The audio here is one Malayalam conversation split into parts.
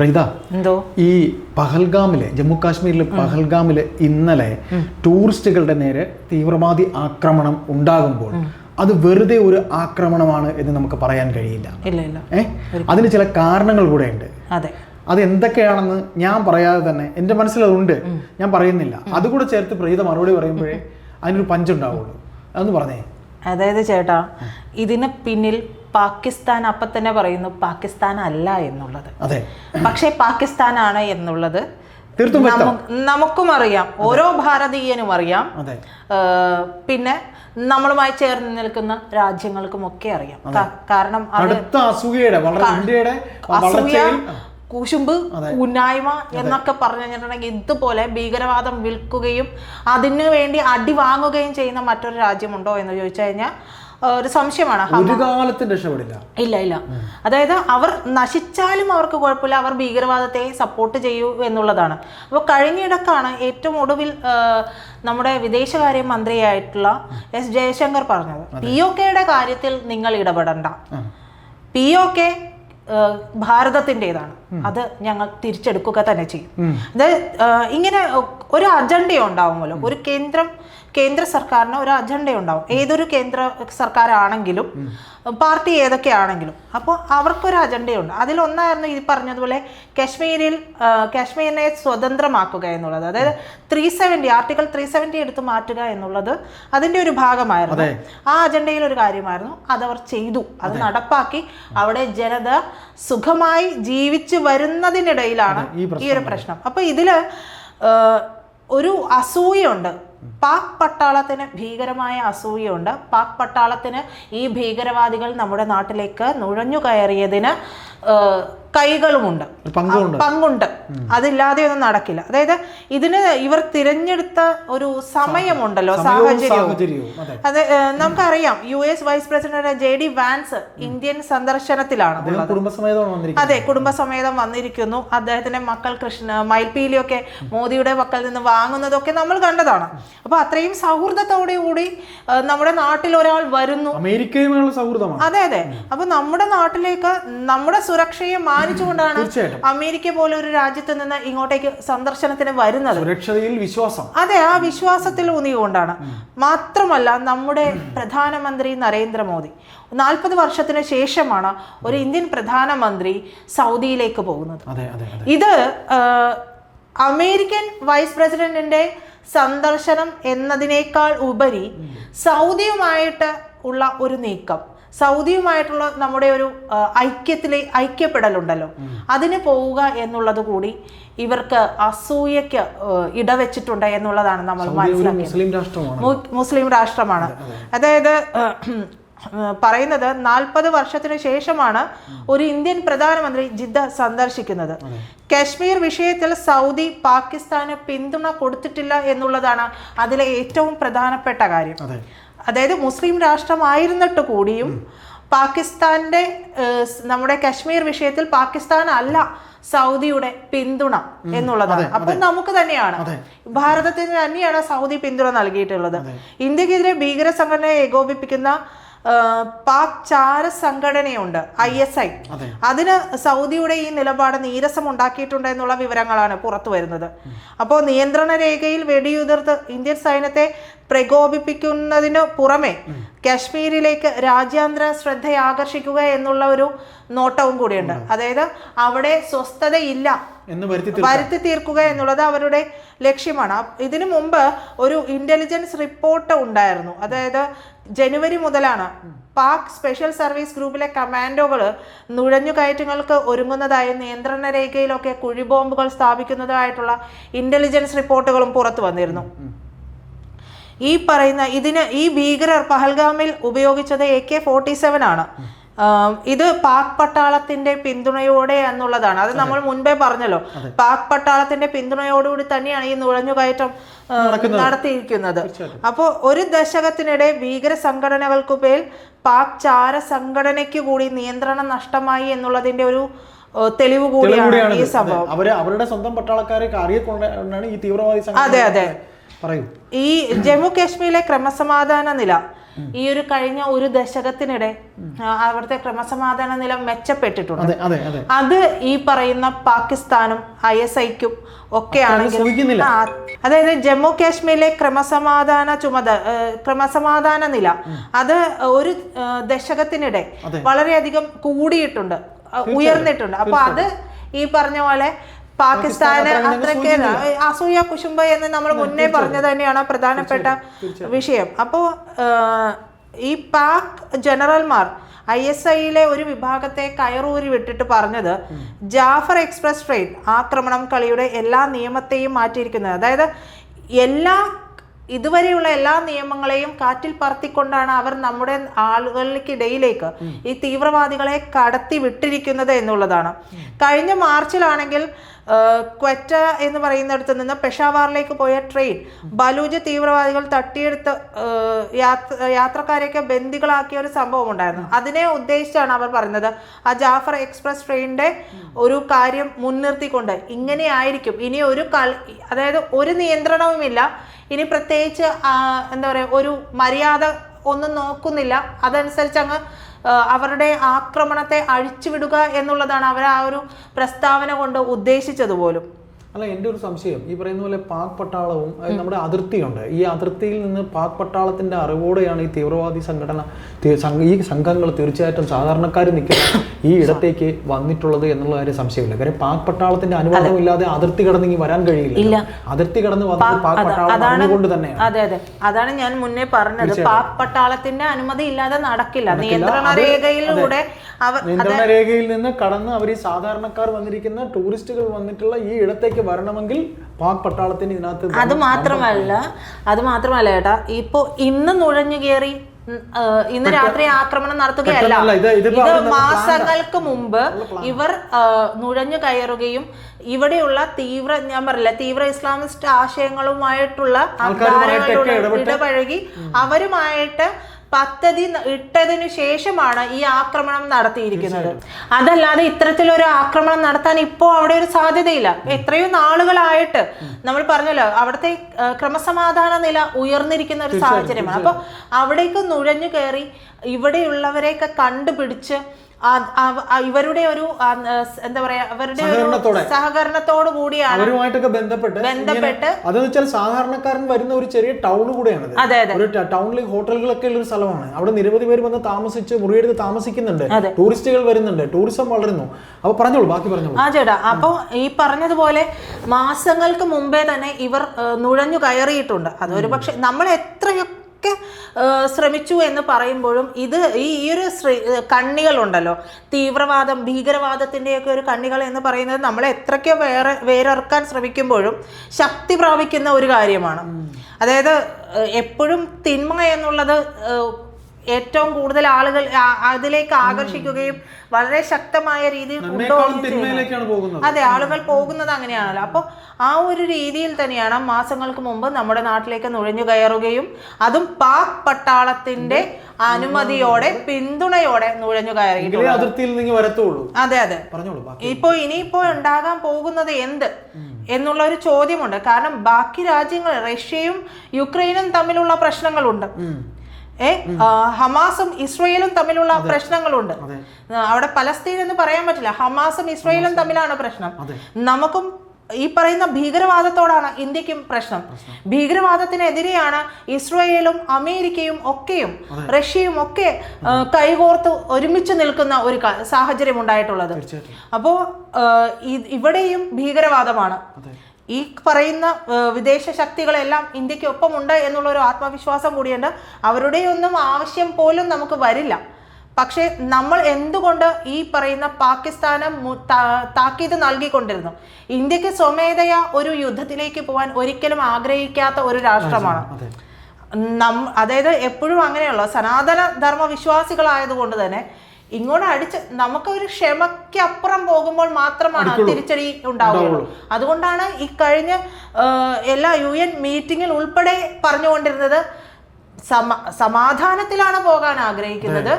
പ്രീത എന്തോ? ഈ പഹൽഗാമിലെ ജമ്മു കാശ്മീരിലെ പഹൽഗാമിലെ ഇന്നലെ ടൂറിസ്റ്റുകളുടെ നേരെ തീവ്രവാദി ആക്രമണം ഉണ്ടാകുമ്പോൾ അത് വെറുതെ ഒരു ആക്രമണമാണ് എന്ന് നമുക്ക് പറയാൻ കഴിയില്ല. ഇല്ല അതിന് ചില കാരണങ്ങൾ കൂടെ ഉണ്ട്. അതെ. അത് എന്തൊക്കെയാണെന്ന് ഞാൻ പറയാതെ തന്നെ എന്റെ മനസ്സിൽ അതുണ്ട് ഞാൻ പറയുന്നില്ല. അതുകൂടെ ചേർത്ത് പ്രീത മറുപടി പറയുമ്പോഴേ അതിനൊരു പഞ്ചുണ്ടാവുള്ളൂ. അതൊന്ന് പറഞ്ഞേ. അതായത് ചേട്ടാ ഇതിന് പിന്നിൽ പാകിസ്ഥാൻ അപ്പം തന്നെ പറയുന്നു പാകിസ്ഥാൻ അല്ല എന്നുള്ളത്. പക്ഷേ പാകിസ്ഥാനാണ് എന്നുള്ളത് നമുക്കും അറിയാം. ഓരോ ഭാരതീയനും അറിയാം. പിന്നെ നമ്മളുമായി ചേർന്ന് നിൽക്കുന്ന രാജ്യങ്ങൾക്കും ഒക്കെ അറിയാം. കാരണം അസൂയയുടെ ഇന്ത്യയുടെ കുശുമ്പ് ഉന്നായ്മ എന്നൊക്കെ പറഞ്ഞു കഴിഞ്ഞിട്ടുണ്ടെങ്കിൽ ഇതുപോലെ ഭീകരവാദം വിൽക്കുകയും അതിനു വേണ്ടി അടി വാങ്ങുകയും ചെയ്യുന്ന മറ്റൊരു രാജ്യമുണ്ടോ എന്ന് ചോദിച്ചു കഴിഞ്ഞാൽ ഒരു സംശയമാണ്. ഒരു കാലത്തും രക്ഷപ്പെടില്ല. ഇല്ല ഇല്ല. അതായത് അവർ നശിച്ചാലും അവർക്ക് കുഴപ്പമില്ല അവർ ഭീകരവാദത്തെ സപ്പോർട്ട് ചെയ്യൂ എന്നുള്ളതാണ്. അപ്പോൾ കഴിഞ്ഞിടക്കാണ് ഏറ്റവും ഒടുവിൽ നമ്മുടെ വിദേശകാര്യ മന്ത്രിയായിട്ടുള്ള എസ് ജയശങ്കർ പറഞ്ഞത്. പി ഒ കെയുടെ കാര്യത്തിൽ നിങ്ങൾ ഇടപെടണ്ട. പി ഒ കെ ഭാരതത്തിന്റെതാണ്. അത് ഞങ്ങൾ തിരിച്ചെടുക്കുക തന്നെ ചെയ്യും. അതായത് ഇങ്ങനെ ഒരു അജണ്ട ഉണ്ടാവുമല്ലോ. ഒരു കേന്ദ്രം കേന്ദ്ര സർക്കാരിന് ഒരു അജണ്ട ഉണ്ടാവും ഏതൊരു കേന്ദ്ര സർക്കാരാണെങ്കിലും പാർട്ടി ഏതൊക്കെയാണെങ്കിലും അപ്പോൾ അവർക്കൊരു അജണ്ടയുണ്ട്. അതിലൊന്നായിരുന്നു ഈ പറഞ്ഞതുപോലെ കാശ്മീരിൽ കാശ്മീരിനെ സ്വതന്ത്രമാക്കുക എന്നുള്ളത്. അതായത് three seventy article three seventy എടുത്ത് മാറ്റുക എന്നുള്ളത് അതിന്റെ ഒരു ഭാഗമായിരുന്നു. ആ അജണ്ടയിൽ ഒരു കാര്യമായിരുന്നു. അതവർ ചെയ്തു. അത്. നടപ്പാക്കി അവിടെ ജനത സുഖമായി ജീവിച്ചു വരുന്നതിനിടയിലാണ് ഈ ഒരു പ്രശ്നം. അപ്പോൾ ഇതിൽ ഒരു അസൂയുണ്ട് പാക് പട്ടാളത്തിന് ഭീകരമായ അസൂയുണ്ട് പാക് പട്ടാളത്തിന് ഈ ഭീകരവാദികൾ നമ്മുടെ നാട്ടിലേക്ക് നുഴഞ്ഞു കയറിയതിന് കൈകളുമുണ്ട്. പങ്കുണ്ട്. പങ്കുണ്ട് അതില്ലാതെ ഒന്നും നടക്കില്ല. അതായത് ഇതിന് ഇവർ തിരഞ്ഞെടുത്ത ഒരു സമയമുണ്ടല്ലോ സാഹചര്യവും. അത്. നമുക്കറിയാം U S vice president J D Vance Indian സന്ദർശനത്തിലാണ് അതെ കുടുംബസമേതം വന്നിരിക്കുന്നു. അദ്ദേഹത്തിന്റെ മക്കൾ കൃഷ്ണ മയിൽപീലിയൊക്കെ മോദിയുടെ മക്കൾ നിന്ന് വാങ്ങുന്നതൊക്കെ നമ്മൾ കണ്ടതാണ്. അപ്പൊ അത്രയും സൗഹൃദത്തോടു കൂടി നമ്മുടെ നാട്ടിൽ ഒരാൾ വരുന്നു. അമേരിക്കയുമായുള്ള സൗഹൃദമാണ്. അതെ അതെ. അപ്പൊ നമ്മുടെ നാട്ടിലേക്ക് നമ്മുടെ സുരക്ഷയെ മാനിച്ചുകൊണ്ടാണ് അമേരിക്ക പോലെ ഒരു രാജ്യത്ത് നിന്ന് ഇങ്ങോട്ടേക്ക് സന്ദർശനത്തിന് വരുന്നത്. സുരക്ഷയിൽ വിശ്വാസം. അതെ ആ വിശ്വാസത്തിൽ ഊന്നിയുകൊണ്ടാണ് മാത്രമല്ല നമ്മുടെ പ്രധാനമന്ത്രി നരേന്ദ്രമോദി നാൽപ്പത് വർഷത്തിന് ശേഷമാണ് ഒരു ഇന്ത്യൻ പ്രധാനമന്ത്രി സൗദിയിലേക്ക് പോകുന്നത്. ഇത് അമേരിക്കൻ വൈസ് പ്രസിഡന്റിന്റെ സന്ദർശനം എന്നതിനേക്കാൾ ഉപരി സൗദിയുമായിട്ട് ഉള്ള ഒരു നീക്കം. സൗദിയുമായിട്ടുള്ള നമ്മുടെ ഒരു ഐക്യത്തിലെ ഐക്യപ്പെടലുണ്ടല്ലോ. അതിന് പോവുക എന്നുള്ളത് കൂടി ഇവർക്ക് അസൂയക്ക് ഇടവെച്ചിട്ടുണ്ട് എന്നുള്ളതാണ് നമ്മൾ മനസ്സിലാക്കുന്നത് മനസ്സിലാക്കിയത്. മുസ്ലിം രാഷ്ട്രമാണ്. അതായത് പറയുന്നത് നാൽപ്പത് വർഷത്തിന് ശേഷമാണ് ഒരു ഇന്ത്യൻ പ്രധാനമന്ത്രി ജിദ്ദ സന്ദർശിക്കുന്നത്. കശ്മീർ വിഷയത്തിൽ സൗദി പാകിസ്ഥാന് പിന്തുണ കൊടുത്തിട്ടില്ല എന്നുള്ളതാണ് അതിലെ ഏറ്റവും പ്രധാനപ്പെട്ട കാര്യം. അതായത് മുസ്ലിം രാഷ്ട്രമായിരുന്നിട്ട് കൂടിയും പാകിസ്ഥാന്റെ നമ്മുടെ കശ്മീർ വിഷയത്തിൽ പാകിസ്ഥാൻ അല്ല സൗദിയുടെ പിന്തുണ എന്നുള്ളതാണ്. അപ്പൊ നമുക്ക് തന്നെയാണ്. ഭാരതത്തിന് തന്നെയാണ് സൗദി പിന്തുണ നൽകിയിട്ടുള്ളത്. ഇന്ത്യക്കെതിരെ ഭീകര സംഘടനയെ ഏകോപിപ്പിക്കുന്ന പാക് ചാര സംഘടനയുണ്ട് ഐ എസ് ഐ. അതിന് സൗദിയുടെ ഈ നിലപാട് നീരസം ഉണ്ടാക്കിയിട്ടുണ്ട് എന്നുള്ള വിവരങ്ങളാണ് പുറത്തു വരുന്നത്. അപ്പോൾ നിയന്ത്രണ രേഖയിൽ വെടിയുതിർത്ത് ഇന്ത്യൻ സൈന്യത്തെ പ്രകോപിപ്പിക്കുന്നതിന് പുറമെ കാശ്മീരിലേക്ക് രാജ്യാന്തര ശ്രദ്ധ ആകർഷിക്കുക എന്നുള്ള ഒരു നോട്ടവും കൂടിയുണ്ട്. അതായത് അവിടെ സ്വസ്ഥതയില്ല വരുത്തി തീർ- വരുത്തി തീർക്കുക എന്നുള്ളത് അവരുടെ ലക്ഷ്യമാണ്. ഇതിനു മുമ്പ് ഒരു ഇന്റലിജൻസ് റിപ്പോർട്ട് ഉണ്ടായിരുന്നു. അതായത് ജനുവരി മുതലാണ് പാക് സ്പെഷ്യൽ സർവീസ് ഗ്രൂപ്പിലെ കമാൻഡോകൾ നുഴഞ്ഞുകയറ്റങ്ങൾക്ക് ഒരുങ്ങുന്നതായും നിയന്ത്രണ രേഖയിലൊക്കെ കുഴിബോംബുകൾ സ്ഥാപിക്കുന്നതായിട്ടുള്ള ഇന്റലിജൻസ് റിപ്പോർട്ടുകളും പുറത്തു വന്നിരുന്നു. ഈ പറയുന്ന ഇതിന് ഈ ഭീകരർ പഹൽഗാമിൽ ഉപയോഗിച്ചത് എ കെ ഫോർട്ടി സെവൻ ആണ്. ഇത് പാക് പട്ടാളത്തിന്റെ പിന്തുണയോടെ എന്നുള്ളതാണ്. അത് നമ്മൾ മുൻപേ പറഞ്ഞല്ലോ. പാക് പട്ടാളത്തിന്റെ പിന്തുണയോടുകൂടി തന്നെയാണ് ഈ നുഴഞ്ഞുകയറ്റം നടത്തിയിരിക്കുന്നത്. അപ്പോൾ ഒരു ദശകത്തിനിടെ ഭീകര സംഘടനകൾക്കു മേൽ പാക് ചാര സംഘടനയ്ക്ക് കൂടി നിയന്ത്രണം നഷ്ടമായി എന്നുള്ളതിന്റെ ഒരു തെളിവ് കൂടിയാണ് ഈ സംഭവം. അതെ. അവർ അവരുടെ സ്വന്തം പട്ടാളക്കാരെ അറിയിക്കൊണ്ടാണ് ഈ തീവ്രവാദി അതെ, അതെ. പറയൂ. ഈ ജമ്മു കാശ്മീരിലെ ക്രമസമാധാന നില ഈ ഒരു കഴിഞ്ഞ ഒരു ദശകത്തിനിടെ അവിടുത്തെ ക്രമസമാധാന നില മെച്ചപ്പെട്ടിട്ടുണ്ട്. അതെ ഈ പറയുന്ന പാകിസ്ഥാനും ഐ എസ് ഐക്കും ഒക്കെ ആണെങ്കിൽ അതായത് ജമ്മു കാശ്മീരിലെ ക്രമസമാധാന ചുമത ക്രമസമാധാന നില അത് ഒരു ദശകത്തിനിടെ വളരെയധികം കൂടിയിട്ടുണ്ട് ഉയർന്നിട്ടുണ്ട്. അപ്പൊ അത് ഈ പറഞ്ഞ പോലെ പാകിസ്ഥാന് അത്രയ്ക്ക് അസൂയ കുശുംബ എന്ന് നമ്മൾ മുന്നേ പറഞ്ഞത് തന്നെയാണ് പ്രധാനപ്പെട്ട വിഷയം. അപ്പോൾ ഈ പാക് ജനറൽമാർ ഐ എസ് ഐയിലെ ഒരു വിഭാഗത്തെ കയറൂരി വിട്ടിട്ട് പറഞ്ഞത് ജാഫർ എക്സ്പ്രസ് ട്രെയിൻ ആക്രമണം കളിയുടെ എല്ലാ നിയമത്തെയും മാറ്റിയിരിക്കുന്നത്. അതായത് എല്ലാ ഇതുവരെയുള്ള എല്ലാ നിയമങ്ങളെയും കാറ്റിൽ പറത്തിക്കൊണ്ടാണ് അവർ നമ്മുടെ ആളുകൾക്കിടയിലേക്ക് ഈ തീവ്രവാദികളെ കടത്തി വിട്ടിരിക്കുന്നത് എന്നുള്ളതാണ് കഴിഞ്ഞ മാർച്ചിലാണെങ്കിൽ ക്വറ്റ എന്ന് പറയുന്നിടത്ത് നിന്ന് പെഷാവാറിലേക്ക് പോയ ട്രെയിൻ ബലൂജ് തീവ്രവാദികൾ തട്ടിയെടുത്ത് യാത്രക്കാരെയൊക്കെ ബന്ദികളാക്കിയ ഒരു സംഭവം ഉണ്ടായിരുന്നു. അതിനെ ഉദ്ദേശിച്ചാണ് അവർ പറഞ്ഞത്. ആ ജാഫർ എക്സ്പ്രസ് ട്രെയിനിന്റെ ഒരു കാര്യം മുൻനിർത്തിക്കൊണ്ട് ഇങ്ങനെയായിരിക്കും. ഇനി ഒരു അതായത് ഒരു നിയന്ത്രണവുമില്ല. ഇനി പ്രത്യേകിച്ച് എന്താ പറയുക ഒരു മര്യാദ ഒന്നും നോക്കുന്നില്ല. അതനുസരിച്ച് അങ്ങ് അവരുടെ ആക്രമണത്തെ അഴിച്ചുവിടുക എന്നുള്ളതാണ് അവർ ആ ഒരു പ്രസ്താവന കൊണ്ട് ഉദ്ദേശിച്ചത് പോലും. അല്ല എന്റെ ഒരു സംശയം. ഈ പറയുന്ന പോലെ പാക് പട്ടാളവും നമ്മുടെ അതിർത്തിയുണ്ട്. ഈ അതിർത്തിയിൽ നിന്ന് പാക് പട്ടാളത്തിന്റെ അറിവോടെയാണ് ഈ തീവ്രവാദി സംഘടന ഈ സംഘങ്ങൾ തീർച്ചയായിട്ടും സാധാരണക്കാർ നിൽക്കുന്ന ഈ ഇടത്തേക്ക് വന്നിട്ടുള്ളത് എന്നുള്ള കാര്യം സംശയമില്ല. കാര്യം പാക് പട്ടാളത്തിന്റെ അനുവാദം ഇല്ലാതെ അതിർത്തി കടന്ന് വരാൻ കഴിയില്ല അതിർത്തി കടന്ന് വന്നത് പാക് പട്ടാളം അറിഞ്ഞുകൊണ്ട് തന്നെ അതെ അതെ. അതാണ് ഞാൻ മുന്നേ പറഞ്ഞത്. പാക് പട്ടാളത്തിന്റെ അനുമതി ഇല്ലാതെ നടക്കില്ല. നിയന്ത്രണ രേഖയിലൂടെ നിയന്ത്രണ രേഖയിൽ നിന്ന് കടന്ന് അവർ ഈ സാധാരണക്കാർ വന്നിരിക്കുന്ന ടൂറിസ്റ്റുകൾ വന്നിട്ടുള്ള ഈ ഇടത്തേക്ക് വരണമെങ്കിൽ പാക് പട്ടാളത്തിന് ഇതിനകത്ത് അത് മാത്രമല്ല അത് മാത്രമല്ല ഏട്ടാ ഇപ്പോ ഇന്ന് നുഴഞ്ഞു കയറി ഇന്ന് രാത്രി ആക്രമണം നടത്തുകയല്ല. ഇത് മാസങ്ങൾക്ക് മുമ്പ് ഇവർ നുഴഞ്ഞു കയറുകയും ഇവിടെയുള്ള തീവ്ര ഞാൻ പറയില്ല തീവ്ര ഇസ്ലാമിസ്റ്റ് ആശയങ്ങളുമായിട്ടുള്ള ഇടപഴകി അവരുമായിട്ട് പദ്ധതി ഇട്ടതിനു ശേഷമാണ് ഈ ആക്രമണം നടത്തിയിരിക്കുന്നത്. അതല്ലാതെ ഇത്തരത്തിലൊരു ആക്രമണം നടത്താൻ ഇപ്പോൾ അവിടെ ഒരു സാധ്യതയില്ല. എത്രയോ നാളുകളായിട്ട് നമ്മൾ പറഞ്ഞല്ലോ അവിടുത്തെ ക്രമസമാധാന നില ഉയർന്നിരിക്കുന്ന ഒരു സാഹചര്യമാണ്. അപ്പോൾ അവിടേക്ക് നുഴഞ്ഞു കയറി ഇവിടെയുള്ളവരെയൊക്കെ കണ്ടുപിടിച്ച് ഇവരുടെ ഒരു എന്താ പറയാ അവരുടെ ഒരു സഹകരണത്തോടെ. കൂടിയാണ് അവരുമായിട്ടൊക്കെ ബന്ധപ്പെട്ട് ബന്ധപ്പെട്ട് അതെന്ന് വെച്ചാൽ സാധാരണക്കാരൻ വരുന്ന ഒരു ചെറിയ ടൗൺ കൂടെയാണ് അതെ അതെ. ഒരു ടൗണിൽ ഹോട്ടലുകളൊക്കെ ഉള്ള ഒരു സ്ഥലമാണ്. അവിടെ നിരവധി പേര് വന്ന് താമസിച്ച് മുറിയെടുത്ത് താമസിക്കുന്നുണ്ട്. ടൂറിസ്റ്റുകൾ വരുന്നുണ്ട്. ടൂറിസം വളരുന്നു. അപ്പൊ പറഞ്ഞോളൂ ബാക്കി പറഞ്ഞോളൂ. ആ ചേട്ടാ അപ്പോൾ ഈ പറഞ്ഞതുപോലെ മാസങ്ങൾക്ക് മുമ്പേ തന്നെ ഇവർ നുഴഞ്ഞു കയറിയിട്ടുണ്ട്. അതൊരു പക്ഷെ നമ്മൾ എത്രയൊക്കെ ആ, ശ്രമിച്ചു എന്ന് പറയുമ്പോഴും ഇത് ഈ ഈ ഒരു ശ്രീ- കണ്ണികളുണ്ടല്ലോ. തീവ്രവാദം ഭീകരവാദത്തിന്റെയൊക്കെ ഒരു കണ്ണികൾ എന്ന് പറയുന്നത് നമ്മൾ എത്രയ്ക്ക് വേറെ വേരറുക്കാൻ ശ്രമിക്കുമ്പോഴും ശക്തി പ്രാപിക്കുന്ന ഒരു കാര്യമാണ്. അതായത് എപ്പോഴും തിന്മ എന്നുള്ളത് ഏറ്റവും കൂടുതൽ ആളുകൾ അതിലേക്ക് ആകർഷിക്കുകയും വളരെ ശക്തമായ രീതിയിൽ അതെ ആളുകൾ പോകുന്നത് അങ്ങനെയാണല്ലോ. അപ്പോൾ ആ ഒരു രീതിയിൽ തന്നെയാണ് മാസങ്ങൾക്ക് മുമ്പ് നമ്മുടെ നാട്ടിലേക്ക് നുഴഞ്ഞു കയറുകയും അതും പാക് പട്ടാളത്തിന്റെ അനുമതിയോടെ പിന്തുണയോടെ നുഴഞ്ഞു വരത്തുള്ളൂ. അതെ അതെ. ഇപ്പോ ഇനിയിപ്പോ ഉണ്ടാകാൻ പോകുന്നത് എന്ത്? എന്നുള്ള ഒരു ചോദ്യമുണ്ട്. കാരണം ബാക്കി രാജ്യങ്ങൾ റഷ്യയും യുക്രൈനും തമ്മിലുള്ള പ്രശ്നങ്ങളുണ്ട്. ഹമാസും ഇസ്രയേലും തമ്മിലുള്ള പ്രശ്നങ്ങളുണ്ട്. അവിടെ പലസ്തീൻ എന്ന് പറയാൻ പറ്റില്ല. ഹമാസും ഇസ്രയേലും തമ്മിലാണ് പ്രശ്നം. നമുക്കും ഈ പറയുന്ന ഭീകരവാദത്തോടാണ് ഇന്ത്യക്കും പ്രശ്നം. ഭീകരവാദത്തിനെതിരെയാണ് ഇസ്രയേലും അമേരിക്കയും ഒക്കെയും റഷ്യയും ഒക്കെ കൈകോർത്ത് ഒരുമിച്ച് നിൽക്കുന്ന ഒരു സാഹചര്യം ഉണ്ടായിട്ടുള്ളത്. അപ്പോ അപ്പോൾ ഇവിടെയും ഭീകരവാദമാണ്. ഈ പറയുന്ന വിദേശ ശക്തികളെല്ലാം ഇന്ത്യക്കൊപ്പമുണ്ട് എന്നുള്ളൊരു എന്നുള്ള ഒരു ആത്മവിശ്വാസം കൂടിയുണ്ട്. അവരുടെയൊന്നും ആവശ്യം പോലും നമുക്ക് വരില്ല. പക്ഷേ നമ്മൾ എന്തുകൊണ്ട് ഈ പറയുന്ന പാകിസ്ഥാന് താക്കീത് നൽകിക്കൊണ്ടിരുന്നു? ഇന്ത്യയ്ക്ക് സ്വമേധയാ ഒരു യുദ്ധത്തിലേക്ക് പോകാൻ ഒരിക്കലും ആഗ്രഹിക്കാത്ത ഒരു രാഷ്ട്രമാണ്. നം അതായത് എപ്പോഴും അങ്ങനെയുള്ള സനാതന ധർമ്മ വിശ്വാസികളായതുകൊണ്ട് തന്നെ ഇങ്ങോട്ട് അടിച്ച് നമുക്ക് ഒരു ക്ഷമയ്ക്ക് അപ്പുറം പോകുമ്പോൾ മാത്രമാണ് തിരിച്ചടി ഉണ്ടാവുകയുള്ളൂ അതുകൊണ്ടാണ് ഈ കഴിഞ്ഞ എല്ലാ യു എൻ മീറ്റിങ്ങിൽ ഉൾപ്പെടെ പറഞ്ഞുകൊണ്ടിരുന്നത് സമ സമാധാനത്തിലാണ് പോകാൻ ആഗ്രഹിക്കുന്നത്.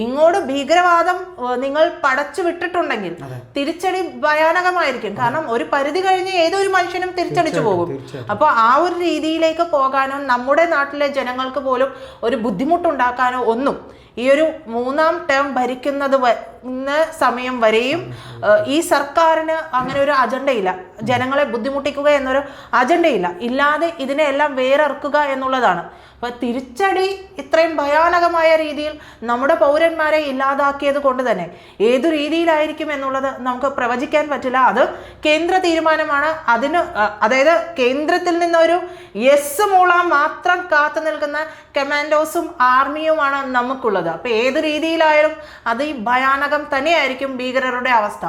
ഇങ്ങോട്ട് ഭീകരവാദം നിങ്ങൾ പടച്ചു വിട്ടിട്ടുണ്ടെങ്കിൽ തിരിച്ചടി ഭയാനകമായിരിക്കും. കാരണം ഒരു പരിധി കഴിഞ്ഞ് ഏതൊരു മനുഷ്യനും തിരിച്ചടിച്ചു പോകും. അപ്പോൾ ആ ഒരു രീതിയിലേക്ക് പോകാനോ നമ്മുടെ നാട്ടിലെ ജനങ്ങൾക്ക് പോലും ഒരു ബുദ്ധിമുട്ടുണ്ടാക്കാനോ ഒന്നും ഈ ഒരു മൂന്നാം ടേം ഭരിക്കുന്നത് സമയം വരെയും ഈ സർക്കാരിന് അങ്ങനെ ഒരു അജണ്ടയില്ല ജനങ്ങളെ ബുദ്ധിമുട്ടിക്കുക എന്നൊരു അജണ്ടയില്ല ഇല്ലാതെ ഇതിനെ എല്ലാം വേറെറുക്കുക എന്നുള്ളതാണ്. അപ്പൊ തിരിച്ചടി ഇത്രയും ഭയാനകമായ രീതിയിൽ നമ്മുടെ പൗരന്മാരെ ഇല്ലാതാക്കിയത് കൊണ്ട് തന്നെ ഏതു രീതിയിലായിരിക്കും എന്നുള്ളത് നമുക്ക് പ്രവചിക്കാൻ പറ്റില്ല. അത് കേന്ദ്ര തീരുമാനമാണ്. അതിന് അതായത് കേന്ദ്രത്തിൽ നിന്നൊരു യെസ് മൂളാൻ മാത്രം കാത്തു നിൽക്കുന്ന കമാൻഡോസും ആർമിയുമാണ് നമുക്കുള്ളത്. അപ്പൊ ഏത് രീതിയിലായാലും അത് ഈ ഭയാനകം തന്നെയായിരിക്കും ഭീകരരുടെ അവസ്ഥ.